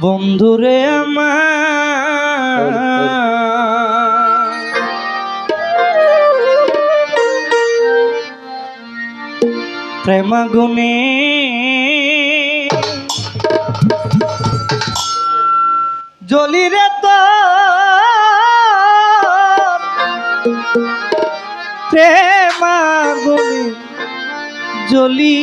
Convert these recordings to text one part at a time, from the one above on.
বন্ধুরে আমার জলি রে তো প্রেমাগুনে জলি।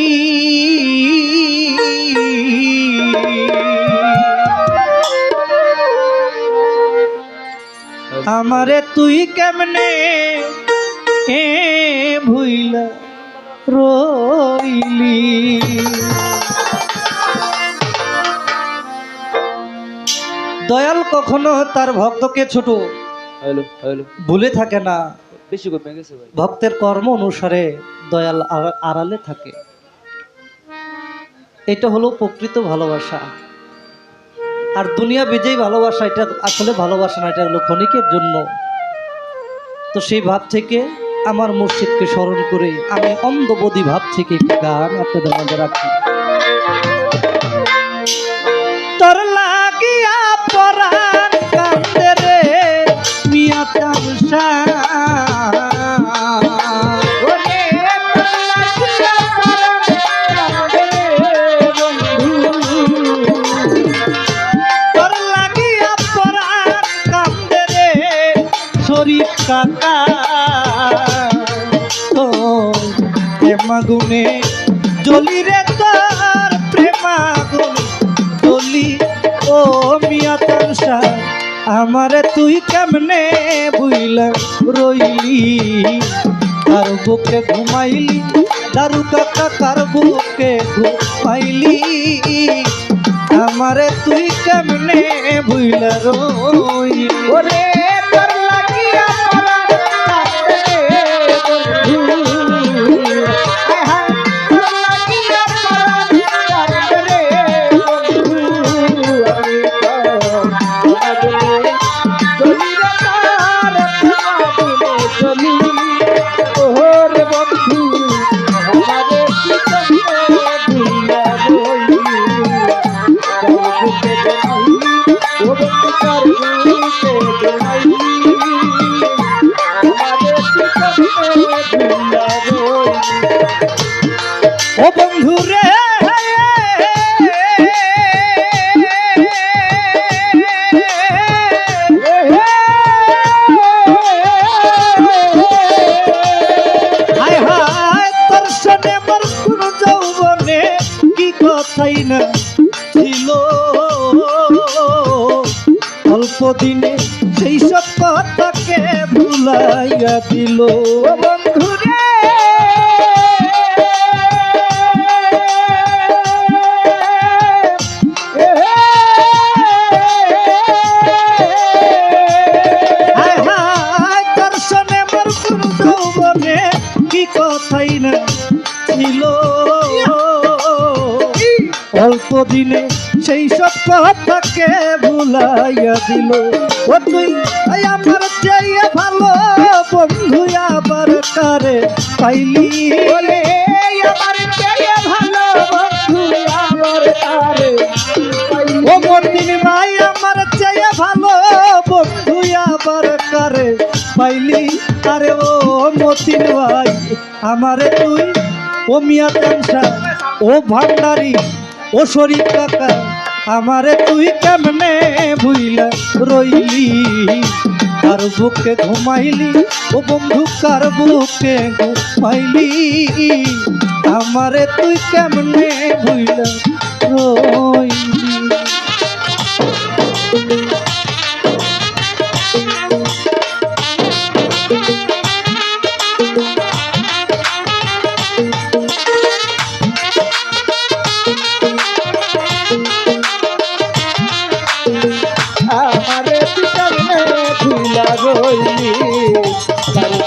আমারে তুই কেমনে এ ভুইলা রইলি? দয়াল কখনো তার ভক্তকে ছোট ভুলে থাকে না। বেশি ভক্তের কর্ম অনুসারে দয়াল আড়ালে থাকে। এটা হলো প্রকৃত ভালোবাসা। আর দুনিয়া বেজেই ভালোবাসা এটা আসলে ভালোবাসা না, এটা হলো ক্ষণিকের জন্য। তো সেই ভাব থেকে আমার মসজিদকে স্মরণ করে আমি অন্ধবোধী ভাব থেকে একটি গান আপনাদের মধ্যে রাখি। লাগিয়া কান্দে রে, মিয়া প্রেমাগুনে জলি রে তোর প্রেমাগুনে। জলি, ও মিয়া তামসা আমারে তুই কেমনে বুইলা রইলি? তার বুকে ঘুমাইলি, দারু কাকা কার বুকে ঘুমাইলি? আমারে তুই কেমনে বুইলা রইলি? ওরে ও বন্ধু রে কথাই অল্প দিনে সেই সব কথাকে ভুলাইয়া দিল। দিনে সেই সব কথাকে ভুলাইয়া দিল? ও তুই আমার চাইয়া ভালো বন্ধু আবার কারে পাইলি? বলে আমার চাইয়া ভালো বন্ধু আবার কারে ও মতিন ভাই আমার চাইয়া ভালো বন্ধু আবার কারে পাইলি? আরে ও মতিন ভাই আমারে তুই ও মিয়া ও ভান্ডারি ও শরীর কাকা, আমারে তুই কেমনে ভুইলা রইলি? কার বুকে ঘুমাইলি? ও বন্ধু, কার বুকে ঘুমাইলি? আমারে তুই কেমনে ভুইলা রইলি?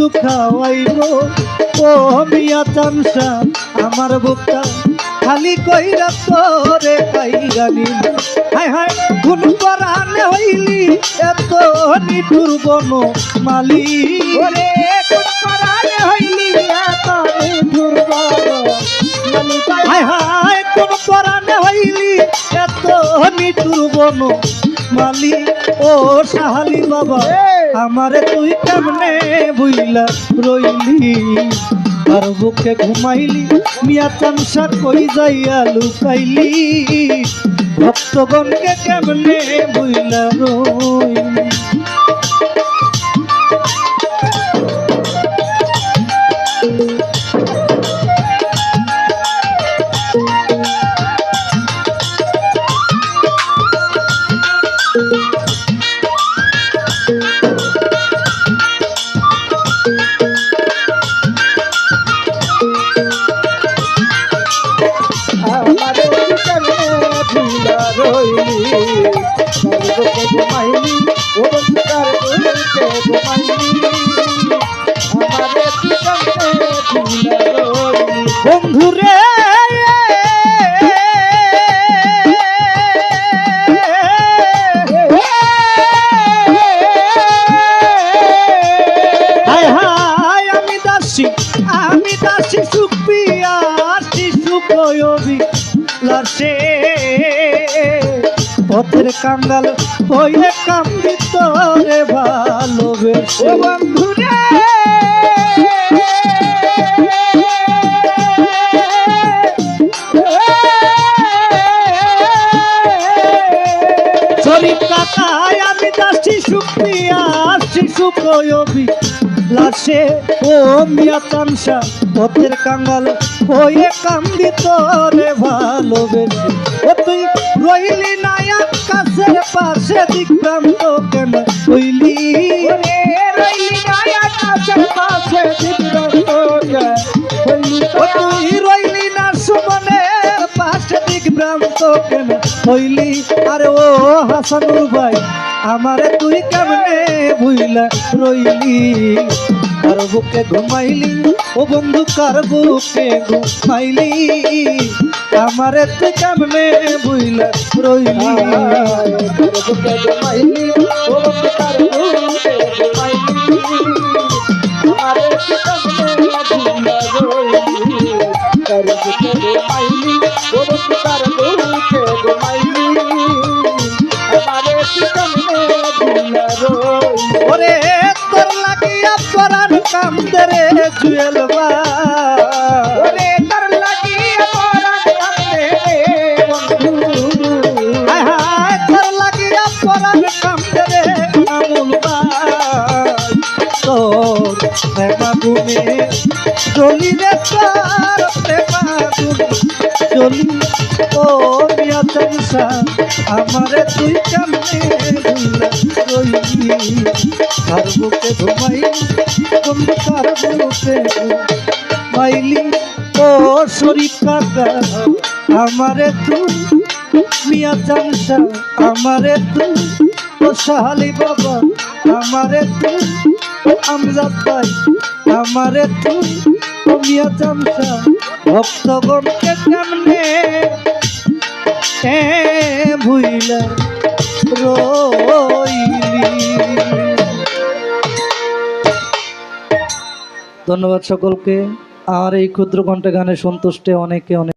মধু ও মিয়া চামসা আমার বুকটা খালি কইরা তোরে কাইরা নিল। হায় হায় কোন পরাণে হইলি এত নিঠুর বন মালি। ওরে কোন পরাণে হইলি এত নিঠুর বন হায় হায় পরাণে হইলি এত নিঠুর বন মালি। ও সাহালি বাবা। আমারে তুই কেমনে বুইলা রইলি? আর বুকে ঘুমাইলি, মিয়া চামসা কই যাইয়া লুকাইলি? ভক্তগণকে কেমনে বুইলা রইলি? কাঙ্গাল হয়ে কান্দি তোরে ভালোবেসে। বন্ধুরে শরীর কাকায় আমি দাসী শিশু লাসে ও মিয়া চামসা পথের কাঙ্গাল হয়ে কান্দি তোরে ভালোবেসে। ও তুই রইলি না কাছের দিক প্রান্ত কেন ওরে রইলি পাশে দিগ্রান্ত কেন হইলি। আরে ও হাসানুর ভাই, আমারে তুই কেমনে ভুইলা রইলি? কার বুকে ঘুমাইলি? ও বন্ধু, কার বুকে ঘুমাইলি? আমারে তুই কেমনে ভুইলা রইলি? বুকে ঘুমাইলি? ও তার ওরে তোর লাগিয়া পরান কান্দে রে জুয়েল বা। ওরে তার লাগিয়া পরাণ কান্দে বন্ধু। হায় হায় তোর লাগিয়া পরান কান্দে রে আমুল ভাই তোর প্রেমাগুনে চলি রে তোর প্রেমাগুনে চলি ও মিয়া চামসা আমারে তুই কেমনে রইলি আমারে তুই, মিয়া চামসা আমারে তুই, ও সাহালি বাবা, আমারে তুই, ও আমজাদ ভাই, আমারে তুই, ও মিয়া চামসা ভক্তগণকে কেমনে ভুইলা রইলি ধন্যবাদ সকলকে। আর এই ক্ষুদ্র কণ্ঠে গানে সন্তুষ্টে অনেকে অনেক